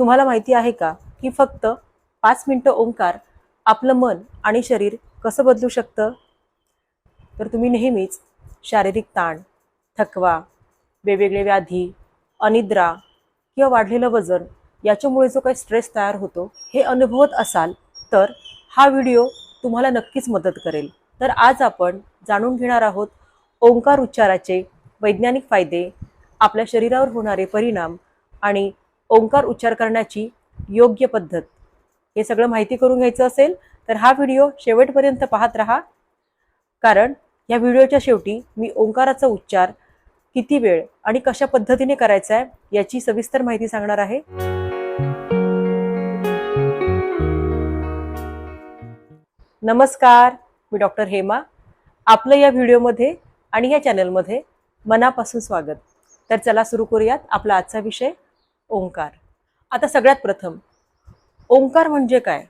तुम्हाला माहिती आहे का की फक्त पाच मिनटं ओंकार आपलं मन आणि शरीर कसं बदलू शकतं? तर तुम्ही नेहमीच शारीरिक ताण थकवा वेगवेगळे व्याधी अनिद्रा किंवा वाढलेलं वजन याच्यामुळे जो काही स्ट्रेस तयार होतो हे अनुभवत असाल तर हा व्हिडिओ तुम्हाला नक्कीच मदत करेल. तर आज आपण जाणून घेणार आहोत ओंकार उच्चाराचे वैज्ञानिक फायदे आपल्या शरीरावर होणारे परिणाम आणि ओंकार उच्चार करण्याची योग्य पद्धत. हे सगळं माहिती करून घ्यायचं असेल तर हा व्हिडिओ शेवटपर्यंत पाहत राहा. कारण या व्हिडिओच्या शेवटी मी ओंकाराचा उच्चार किती वेळ आणि कशा पद्धतीने करायचा आहे याची सविस्तर माहिती सांगणार आहे. नमस्कार मी डॉक्टर हेमा. आपलं या व्हिडिओमध्ये आणि या चॅनलमध्ये मनापासून स्वागत. तर चला सुरू करूयात आपला आजचा विषय. ओंकार. आता सगळ्यात प्रथम ओंकार म्हणजे काय?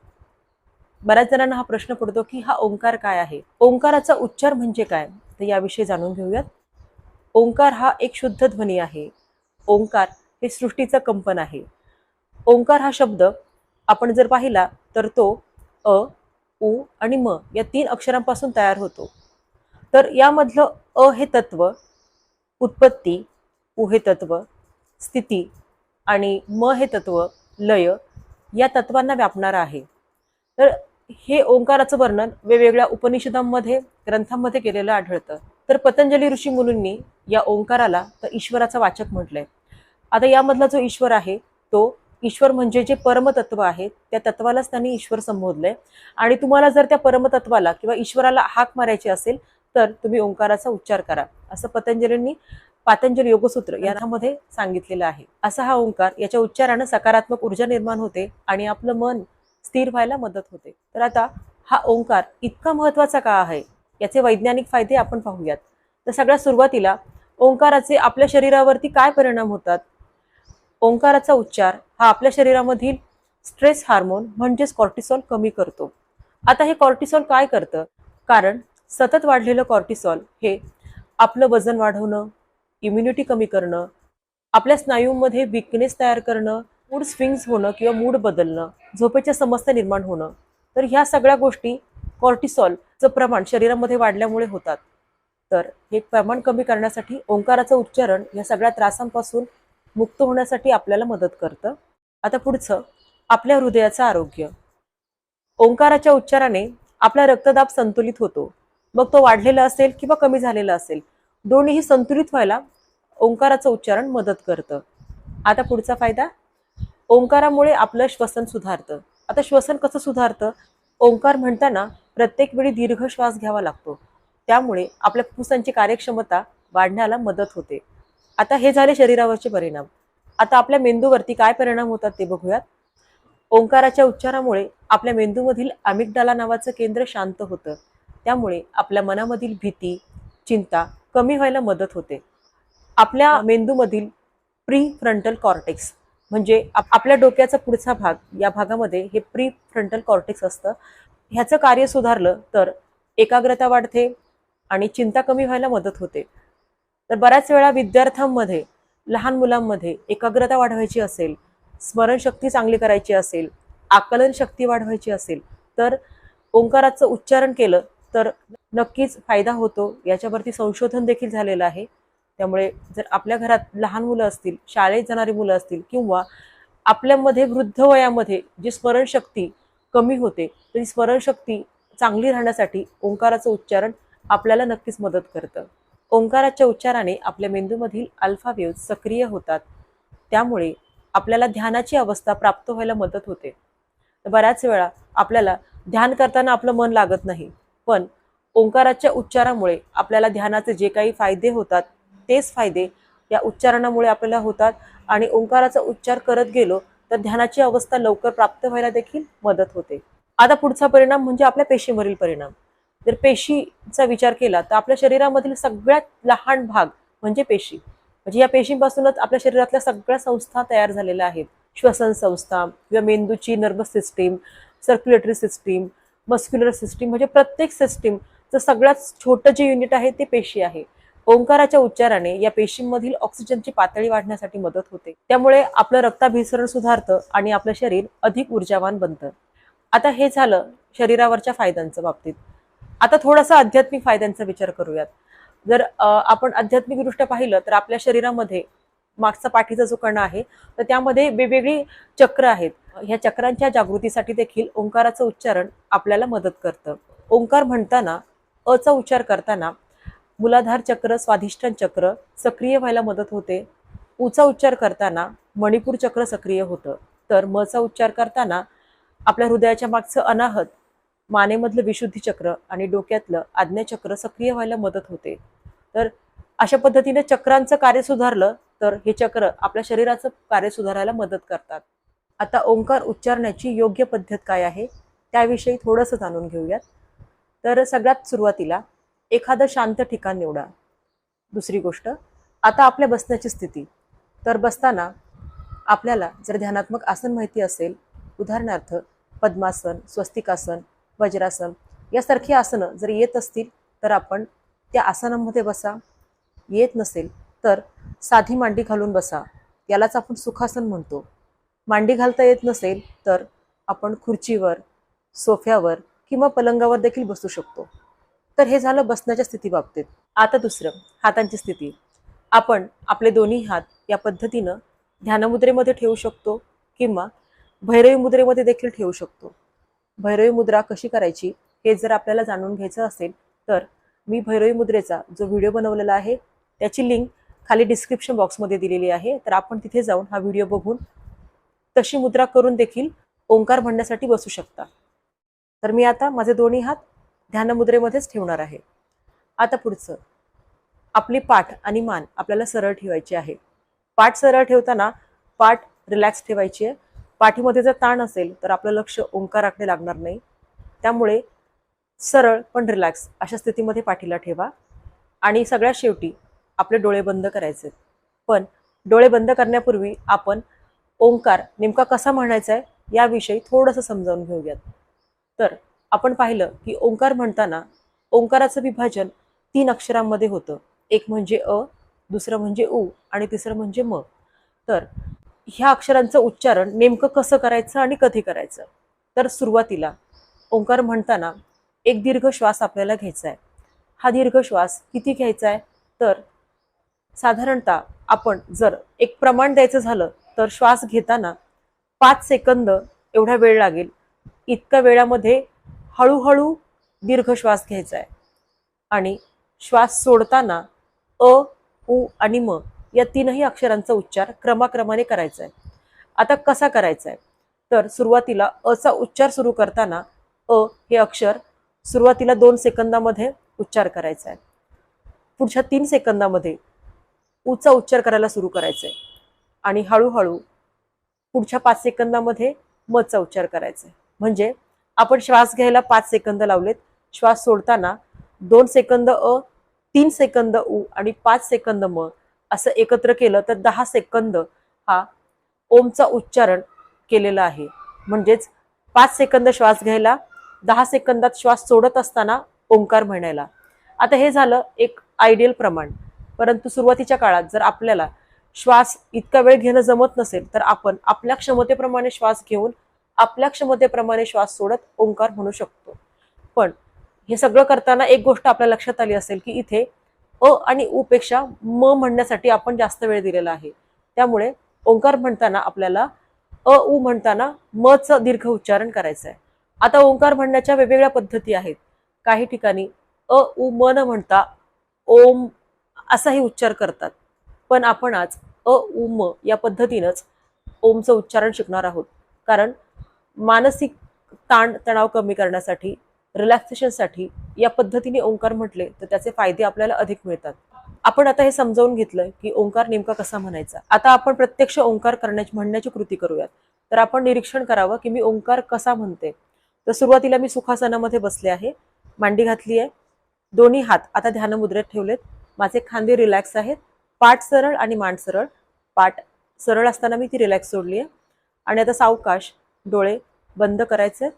बऱ्याच जणांना हा प्रश्न पडतो की हा ओंकार काय आहे? ओंकाराचा उच्चार म्हणजे काय? तर याविषयी जाणून घेऊयात. ओंकार हा एक शुद्ध ध्वनी आहे. ओंकार हे सृष्टीचं कंपन आहे. ओंकार हा शब्द आपण जर पाहिला तर तो अ उ आणि म या तीन अक्षरांपासून तयार होतो. तर यामधलं अ हे तत्व उत्पत्ती उ हे तत्व स्थिती आणि म हे तत्व लय या तत्वांना व्यापणारं आहे. तर हे ओंकाराचं वर्णन वेगवेगळ्या उपनिषदांमध्ये ग्रंथांमध्ये केलेलं आढळतं. तर पतंजली ऋषी मुनींनी या ओंकाराला तर ईश्वराचा वाचक म्हटलंय. आता यामधला जो ईश्वर आहे तो ईश्वर म्हणजे जे परमतत्व आहे त्या तत्वालाच त्यांनी ईश्वर संबोधलंय. आणि तुम्हाला जर त्या परमतत्वाला किंवा ईश्वराला हाक मारायची असेल तर तुम्ही ओंकाराचा उच्चार करा. असं पतंजलींनी पातंजली योगसूत्र यामध्ये सांगितलेलं आहे. असा हा ओंकार याच्या उच्चारानं सकारात्मक ऊर्जा निर्माण होते आणि आपलं मन स्थिर व्हायला मदत होते. तर आता हा ओंकार इतका महत्त्वाचा का आहे? याचे वैज्ञानिक फायदे आपण पाहूयात. तर सगळ्यात सुरुवातीला ओंकाराचे आपल्या शरीरावरती काय परिणाम होतात? ओंकाराचा उच्चार हा आपल्या शरीरामधील स्ट्रेस हार्मोन म्हणजेच कॉर्टिसॉल कमी करतो. आता हे कॉर्टिसॉल काय करतं? कारण सतत वाढलेलं कॉर्टिसॉल हे आपलं वजन वाढवणं इम्युनिटी कमी करणं आपल्या स्नायूंमध्ये विकनेस तयार करणं मूड स्विंग्स होणं किंवा मूड बदलणं झोपेच्या समस्या निर्माण होणं तर ह्या सगळ्या गोष्टी कॉर्टिसॉलचं प्रमाण शरीरामध्ये वाढल्यामुळे होतात. तर हे प्रमाण कमी करण्यासाठी ओंकाराचं उच्चारण या सगळ्या त्रासांपासून मुक्त होण्यासाठी आपल्याला मदत करतं. आता पुढचं आपल्या हृदयाचं आरोग्य. ओंकाराच्या उच्चाराने आपला रक्तदाब संतुलित होतो. मग तो वाढलेला असेल किंवा कमी झालेला असेल दोन्हीही संतुलित व्हायला ओंकाराचं उच्चारण मदत करतं. आता पुढचा फायदा ओंकारामुळे आपलं श्वसन सुधारतं. आता श्वसन कसं सुधारतं? ओंकार म्हणताना प्रत्येक वेळी दीर्घ श्वास घ्यावा लागतो. त्यामुळे आपल्या फुफ्फुसांची कार्यक्षमता वाढण्याला मदत होते. आता हे झाले शरीरावरचे परिणाम. आता आपल्या मेंदूवरती काय परिणाम होतात ते बघूयात. ओंकाराच्या उच्चारामुळे आपल्या मेंदूमधील अमिगडाला नावाचं केंद्र शांत होतं. त्यामुळे आपल्या मनामधील भीती चिंता कमी व्हायला मदत होते. आपल्या मेंदूमधील प्री फ्रंटल कॉर्टेक्स म्हणजे आपल्या डोक्याचा पुढचा भाग या भागामध्ये हे प्री फ्रंटल कॉर्टेक्स असतं. ह्याचं कार्य सुधारलं तर एकाग्रता वाढते आणि चिंता कमी व्हायला मदत होते. तर बऱ्याच वेळा विद्यार्थ्यांमध्ये लहान मुलांमध्ये एकाग्रता वाढवायची असेल स्मरणशक्ती चांगली करायची असेल आकलन शक्ती वाढवायची असेल तर ओंकाराचं उच्चारण केलं तर नक्कीच फायदा होतो. याच्यावरती संशोधन देखील झालेलं आहे. त्यामुळे जर आपल्या घरात लहान मुलं असतील शाळेत जाणारी मुलं असतील किंवा आपल्यामध्ये वृद्ध वयामध्ये जी स्मरणशक्ती कमी होते ती स्मरणशक्ती चांगली राहण्यासाठी ओंकाराचं उच्चारण आपल्याला नक्कीच मदत करतं. ओंकाराच्या उच्चाराने आपल्या मेंदूमधील अल्फा वेव्ह सक्रिय होतात. त्यामुळे आपल्याला ध्यानाची अवस्था प्राप्त व्हायला मदत होते. बऱ्याच वेळा आपल्याला ध्यान करताना आपलं मन लागत नाही. पण ओंकाराच्या उच्चारामुळे आपल्याला ध्यानाचे जे काही फायदे होतात तेच फायदे या उच्चारणामुळे आपल्याला होतात. आणि ओंकाराचा उच्चार करत गेलो तर ध्यानाची अवस्था लवकर प्राप्त व्हायला देखील मदत होते. आता पुढचा परिणाम म्हणजे आपल्या पेशीवरील परिणाम. जर पेशीचा विचार केला तर आपल्या शरीरामधील सगळ्यात लहान भाग म्हणजे पेशी. म्हणजे या पेशींपासूनच आपल्या शरीरातल्या सगळ्या संस्था तयार झालेल्या आहेत. श्वसन संस्था किंवा मेंदूची nervous system circulatory system muscular system म्हणजे प्रत्येक सिस्टीमचं सगळ्यात छोटं जे युनिट आहे ते पेशी आहे. ओंकाराच्या उच्चाराने या पेशींमधील ऑक्सिजनची पातळी वाढण्यासाठी मदत होते. त्यामुळे आपलं रक्ताभिसरण सुधारतं आणि आपलं शरीर अधिक ऊर्जावान बनतं. आता हे झालं शरीरावरच्या फायद्यांच्या बाबतीत. आता थोडासा आध्यात्मिक फायद्यांचा विचार करूयात. जर आपण आध्यात्मिकदृष्ट्या पाहिलं तर आपल्या शरीरामध्ये मागचा पाठीचा जो कणा आहे तर त्यामध्ये वेगवेगळी चक्र आहेत. ह्या चक्रांच्या जागृतीसाठी देखील ओंकाराचं उच्चारण आपल्याला मदत करतं. ओंकार म्हणताना अचा उच्चार करताना मुलाधार चक्र स्वाधिष्ठान चक्र सक्रिय व्हायला मदत होते. उचा उच्चार करताना मणिपूर चक्र सक्रिय होतं. तर मचा उच्चार करताना आपल्या हृदयाच्या मागचं अनाहत मानेमधलं विशुद्धी चक्र आणि डोक्यातलं आज्ञाचक्र सक्रिय व्हायला मदत होते. तर अशा पद्धतीने चक्रांचं कार्य सुधारलं तर हे चक्र आपल्या शरीराचं कार्य सुधारायला मदत करतात. आता ओंकार उच्चारण्याची योग्य पद्धत काय आहे? त्याविषयी थोडंसं जाणून घेऊयात. तर सगळ्यात सुरुवातीला एखादं शांत ठिकाण निवडा. दुसरी गोष्ट आता आपल्या बसण्याची स्थिती. तर बसताना आपल्याला जर ध्यानात्मक आसन माहिती असेल उदाहरणार्थ पद्मासन स्वस्तिकासन वज्रासन यासारखी आसनं जर येत असतील तर आपण त्या आसनामध्ये बसा. येत नसेल तर साधी मांडी घालून बसा. यालाच आपण सुखासन म्हणतो. मांडी घालता येत नसेल तर आपण खुर्चीवर सोफ्यावर किंवा पलंगावर देखील बसू शकतो. तर हे झालं बसण्याच्या स्थितीबाबतीत आता दुसरं हातांची स्थिती. आपण आपले दोन्ही हात या पद्धतीनं ध्यानमुद्रेमध्ये ठेवू शकतो किंवा भैरवी मुद्रेमध्ये देखील ठेवू शकतो. भैरवी मुद्रा कशी करायची हे जर आपल्याला जाणून घ्यायचं असेल तर मी भैरवी मुद्रेचा जो व्हिडिओ बनवलेला आहे त्याची लिंक खाली डिस्क्रिप्शन बॉक्समध्ये दिलेली आहे. तर आपण तिथे जाऊन हा व्हिडिओ बघून तशी मुद्रा करून देखील ओंकार म्हणण्यासाठी बसू शकता. तर मी आता माझे दोन्ही हात ध्यानमुद्रेमध्येच ठेवणार आहे. आता पुढचं. आपली पाठ आणि मान आपल्याला सरळ ठेवायची आहे. पाठ सरळ ठेवताना पाठ रिलॅक्स ठेवायची आहे. पाठीमध्ये जर ताण असेल तर आपलं लक्ष ओंकाराकडे लागणार नाही. त्यामुळे सरळ पण रिलॅक्स अशा स्थितीमध्ये पाठीला ठेवा. आणि सगळ्यात शेवटी आपले डोळे बंद करायचे. पण डोळे बंद करण्यापूर्वी आपण ओंकार नेमका कसा म्हणायचा आहे याविषयी थोडंसं समजावून घेऊयात. तर आपण पाहिलं की ओंकार म्हणताना ओंकाराचं विभाजन तीन अक्षरांमध्ये होतं. एक म्हणजे अ दुसरं म्हणजे उ आणि तिसरं म्हणजे म. तर ह्या अक्षरांचं उच्चारण नेमकं कसं करायचं आणि कधी करायचं? तर सुरुवातीला ओंकार म्हणताना एक दीर्घ श्वास आपल्याला घ्यायचा आहे. हा दीर्घ श्वास किती घ्यायचा आहे? तर साधारणतः आपण जर एक प्रमाण द्यायचं झालं तर श्वास घेताना पाच सेकंद एवढा वेळ लागेल. इतक्या वेळामध्ये हळूहळू दीर्घ श्वास घ्यायचा आहे. आणि श्वास सोडताना अ उ आणि म या तीनही अक्षरांचा उच्चार क्रमाक्रमाने करायचा आहे. आता कसा करायचा आहे? तर सुरुवातीला अचा उच्चार सुरू करताना अ हे अक्षर सुरुवातीला दोन सेकंदामध्ये उच्चार करायचा आहे. पुढच्या तीन सेकंदामध्ये उचा उच्चार करायला सुरू करायचा आहे आणि हळूहळू पुढच्या पाच सेकंदामध्ये मचा उच्चार करायचा आहे म्हणजे आपण श्वास घ्यायला पाच सेकंद लावलेत. श्वास सोडताना दोन सेकंद अ तीन सेकंद उ आणि पाच सेकंद म असं एकत्र केलं तर दहा सेकंद हा ओमचा उच्चारण केलेला आहे. म्हणजेच पाच सेकंद श्वास घ्यायला दहा सेकंदात श्वास सोडत असताना ओंकार म्हणायला. आता हे झालं एक आयडियल प्रमाण. परंतु सुरुवातीच्या काळात जर आपल्याला श्वास इतका वेळ घेणं जमत नसेल तर आपण आपल्या क्षमतेप्रमाणे श्वास घेऊन आपल्या क्षमतेप्रमाणे श्वास सोडत ओंकार म्हणू शकतो. पण हे सगळं करताना एक गोष्ट आपल्या लक्षात आली असेल की इथे अ आणि उ पेक्षा म म्हणण्यासाठी आपण जास्त वेळ दिलेला आहे. त्यामुळे ओंकार म्हणताना आपल्याला अ उ म्हणताना म च दीर्घ उच्चारण करायचं आहे. आता ओंकार म्हणण्याच्या वेगवेगळ्या पद्धती आहेत. काही ठिकाणी अ उ म न म्हणता ओम असाही उच्चार करतात. पण आपण आज अ उम या पद्धतीनंच ओमचं उच्चारण शिकणार आहोत. कारण मानसिक ताण तणाव कमी करण्यासाठी रिलॅक्सेशनसाठी या पद्धतीने ओंकार म्हटले तर त्याचे फायदे आपल्याला अधिक मिळतात. आपण आता हे समजावून घेतलं की ओंकार नेमका कसा म्हणायचा? आता आपण प्रत्यक्ष ओंकार करण्याची म्हणण्याची कृती करूयात. तर आपण निरीक्षण करावं की मी ओंकार कसा म्हणते? तर सुरुवातीला मी सुखासनामध्ये बसले आहे. मांडी घातली आहे. दोन्ही हात आता ध्यानमुद्रेत ठेवलेत. माझे खांदे रिलॅक्स आहेत. पाठ सरळ आणि मान सरळ. पाठ सरळ असताना मी ती रिलॅक्स सोडली आहे आणि आता सावकाश डोळे बंद करायचे.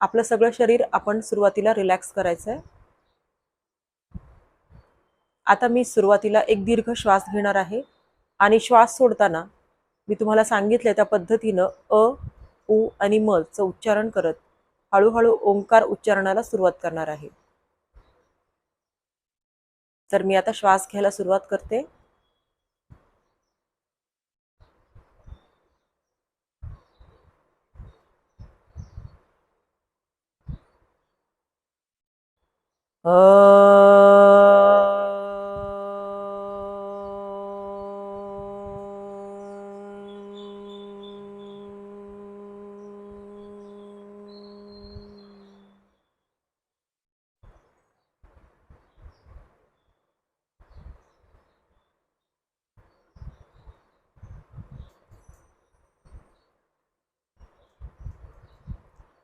आपलं सगळं शरीर आपण सुरुवातीला रिलॅक्स करायचं आहे आता मी सुरुवातीला एक दीर्घ श्वास घेणार आहे. आणि श्वास सोडताना मी तुम्हाला सांगितलं त्या पद्धतीनं अ उ आणि म चं उच्चारण करत. हळूहळू ओंकार उच्चारणाला सुरुवात करणार आहे. तर मी आता श्वास घ्यायला सुरुवात करते.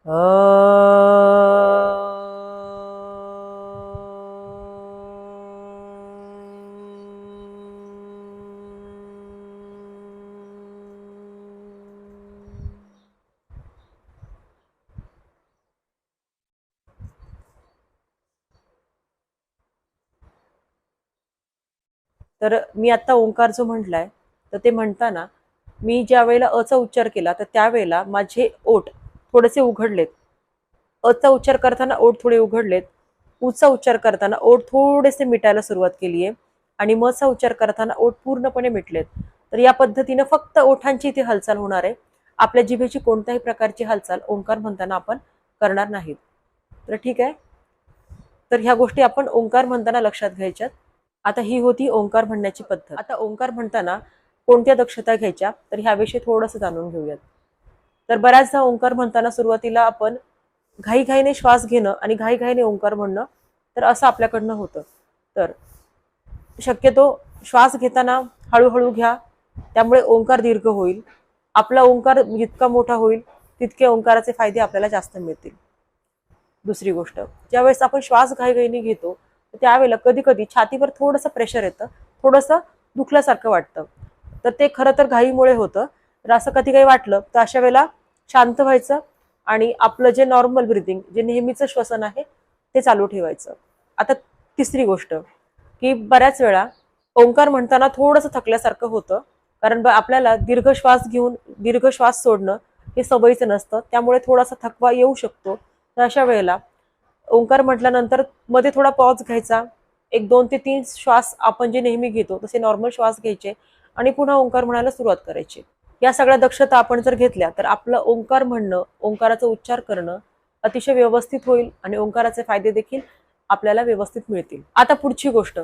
तर मी आता ओंकार जो म्हटलाय तर ते म्हणताना मी ज्या वेळेला अचा उच्चार केला तर त्यावेळेला माझे ओठ थोडेसे उघडलेत. अचा उच्चार करताना ओठ थोडे उघडलेत. उचा उच्चार करताना ओठ थोडेसे मिटायला सुरुवात केली आहे आणि मचा उच्चार करताना ओठ पूर्णपणे मिटलेत. तर या पद्धतीनं फक्त ओठांची इथे हालचाल होणार आहे. आपल्या जिभेची कोणत्याही प्रकारची हालचाल ओंकार म्हणताना आपण करणार नाहीत. तर ठीक आहे. तर ह्या गोष्टी आपण ओंकार म्हणताना लक्षात घ्यायच्यात. आता ही होती ओंकार म्हणण्याची पद्धत. आता ओंकार म्हणताना कोणत्या दक्षता घ्यायच्या? तर ह्याविषयी थोडंसं जाणून घेऊयात. तर बऱ्याचदा ओंकार म्हणताना सुरुवातीला आपण घाईघाईने श्वास घेणं आणि घाईघाईने ओंकार म्हणणं तर असं आपल्याकडनं होतं. तर शक्यतो श्वास घेताना हळूहळू घ्या. त्यामुळे ओंकार दीर्घ होईल. आपला ओंकार जितका मोठा होईल तितके ओंकाराचे फायदे आपल्याला जास्त मिळतील. दुसरी गोष्ट ज्यावेळेस आपण श्वास घाईघाईने घेतो त्यावेळेला कधी कधी छातीवर थोडंसं प्रेशर येतं. थोडंसं दुखल्यासारखं वाटतं. तर ते खरं तर घाईमुळे होतं. तर असं कधी काही वाटलं तर अशा वेळेला शांत व्हायचं आणि आपलं जे नॉर्मल ब्रिदिंग जे नेहमीचं श्वसन आहे ते चालू ठेवायचं. आता तिसरी गोष्ट की बऱ्याच वेळा ओंकार म्हणताना थोडंसं थकल्यासारखं होतं कारण ब- आपल्याला दीर्घ श्वास घेऊन दीर्घ श्वास सोडणं हे सवयीचं नसतं त्यामुळे थोडासा थकवा येऊ शकतो. तर अशा वेळेला ओंकार म्हटल्यानंतरमध्ये थोडा पॉज घ्यायचा. एक दोन ते तीन श्वास आपण जे नेहमी घेतो तसे नॉर्मल श्वास घ्यायचे आणि पुन्हा ओंकार म्हणायला सुरुवात करायची. या सगळ्या दक्षता आपण जर घेतल्या तर आपलं ओंकार म्हणणं ओंकाराचा उच्चार करणं अतिशय व्यवस्थित होईल आणि ओंकाराचे फायदे देखील आपल्याला व्यवस्थित मिळतील. आता पुढची गोष्ट.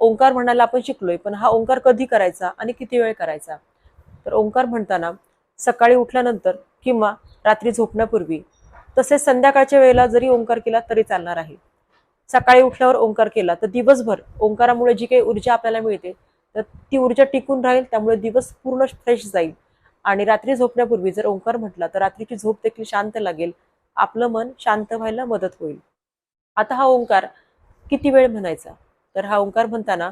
ओंकार म्हणायला आपण शिकलोय पण हा ओंकार कधी करायचा आणि किती वेळ करायचा? तर ओंकार म्हणताना सकाळी उठल्यानंतर किंवा रात्री झोपण्यापूर्वी तसेच संध्याकाळच्या वेळेला जरी ओंकार केला तरी चालणार आहे. सकाळी उठल्यावर ओंकार केला तर दिवसभर ओंकारामुळे जी काही ऊर्जा आपल्याला मिळते तर ती ऊर्जा टिकून राहील त्यामुळे दिवस पूर्ण फ्रेश जाईल. आणि रात्री झोपण्यापूर्वी जर ओंकार म्हटला तर रात्रीची झोप देखील शांत लागेल. आपलं मन शांत व्हायला मदत होईल. आता हा ओंकार किती वेळ म्हणायचा? तर हा ओंकार म्हणताना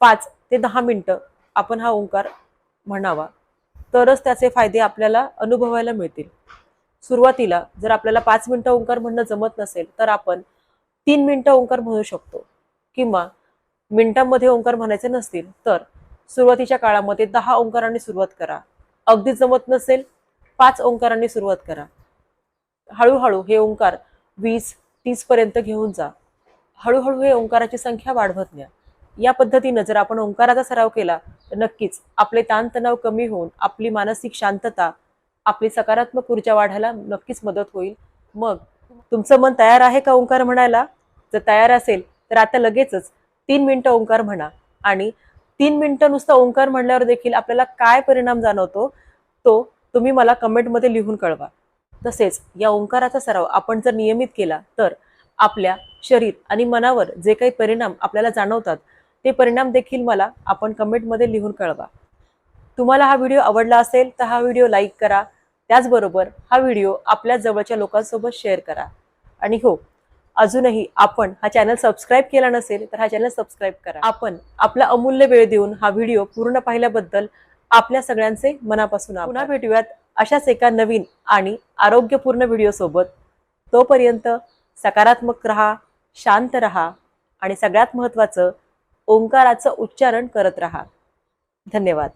पाच ते दहा मिनटं आपण हा ओंकार म्हणावा. तरच त्याचे फायदे आपल्याला अनुभवायला मिळतील. सुरुवातीला जर आपल्याला पाच मिनटं ओंकार म्हणणं जमत नसेल तर आपण तीन मिनटं ओंकार म्हणू शकतो. किंवा मिनिटांमध्ये ओंकार म्हणायचे नसतील तर सुरुवातीच्या काळामध्ये दहा ओंकारांनी सुरुवात करा. अगदी जमत नसेल पाच ओंकारांनी सुरुवात करा. हळूहळू हे ओंकार वीस तीस पर्यंत घेऊन जा. हळूहळू हे ओंकाराची संख्या वाढवत न्या. या पद्धतीनं जर आपण ओंकाराचा सराव केला तर नक्कीच आपले ताणतणाव कमी होऊन आपली मानसिक शांतता आपली सकारात्मक ऊर्जा वाढायला नक्कीच मदत होईल. मग तुमचं मन तयार आहे का ओंकार म्हणायला? जर तयार असेल तर आता लगेचच तीन मिनटं ओंकार म्हणा आणि तीन मिनिटं नुसतं ओंकार म्हणल्यावर देखील आपल्याला काय परिणाम जाणवतो तो तुम्ही मला कमेंटमध्ये लिहून कळवा. तसेच या ओंकाराचा सराव आपण जर नियमित केला तर आपल्या शरीर आणि मनावर जे काही परिणाम आपल्याला जाणवतात ते परिणाम देखील मला आपण कमेंटमध्ये लिहून कळवा. तुम्हाला हा व्हिडिओ आवडला असेल तर हा व्हिडिओ लाईक करा. त्याचबरोबर हा व्हिडिओ आपल्या जवळच्या लोकांसोबत शेअर करा. आणि हो अजूनही आपण हा चॅनल सबस्क्राईब केला नसेल तर हा चॅनल सबस्क्राईब करा. आपण आपला अमूल्य वेळ देऊन हा व्हिडिओ पूर्ण पाहिल्याबद्दल आपल्या सगळ्यांचे मनापासून पुन्हा भेटूयात अशाच एका नवीन आणि आरोग्यपूर्ण व्हिडिओ सोबत. तोपर्यंत सकारात्मक रहा शांत रहा आणि सगळ्यात महत्त्वाचं ओंकाराचं उच्चारण करत रहा. धन्यवाद.